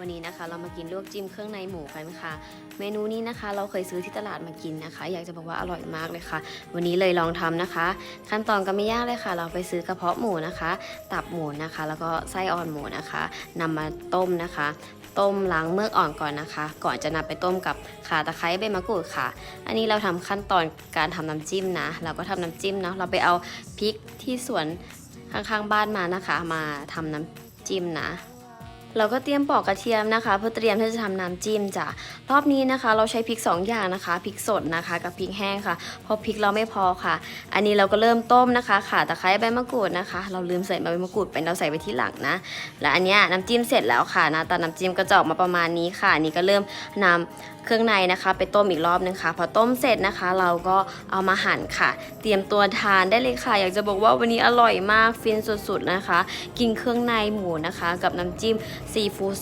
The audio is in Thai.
วันนี้นะคะ เรามากินลวกจิ้มเครื่องในหมูกันค่ะ เมนูนี้นะคะ เราเคยซื้อที่ตลาดมากินนะคะ อยากจะบอกว่าอร่อยมากเลยค่ะ วันนี้เลยลองทำนะคะ ขั้นตอนก็ไม่ยากเลยค่ะ เราไปซื้อกระเพาะหมูนะคะ ตับหมูนะคะ แล้วก็ไส้อ่อนหมูนะคะนำมาต้มนะคะ ต้มล้างเมือกอ่อนก่อนนะคะ ก่อนจะนำไปต้มกับข่าตะไคร้ใบมะกรูดค่ะ อันนี้เราทำขั้นตอนการทำน้ำจิ้มนะ เราก็ทำน้ำจิ้มเนาะเราไปเอาพริกที่สวนข้างๆบ้านมานะคะ มาทำน้ำจิ้มนะ เราก็เตรียมปอกกระเทียมนะคะ เพื่อเตรียมที่จะทำน้ำจิ้มจ้ะรอบนี้นะคะ เราใช้พริก 2 อย่างนะคะพริกสดนะคะ กับพริกแห้งค่ะเพราะพริกเราไม่พอค่ะ อันนี้เราก็เริ่มต้มนะคะข่าตะไคร้ใบมะกรูดนะคะ เราลืมใส่ใบมะกรูดไปเราใส่ไปที่หลังนะ และอันนี้น้ำจิ้มเสร็จแล้วค่ะหนะตาน้ำจิ้มก็จะออกมาประมาณนี้ค่ะอันนี่ก็เริ่มนำเครื่องในนะคะ ไปต้มอีกรอบนึงค่ะ พอต้มเสร็จนะคะ เราก็เอามาหั่นค่ะ เตรียมตัวทานได้เลยค่ะ อยากจะบอกว่าวันนี้อร่อยมากฟินสุดๆนะคะ กินเครื่องในหมูนะคะ กับน้ำจิ้มซีฟู้ด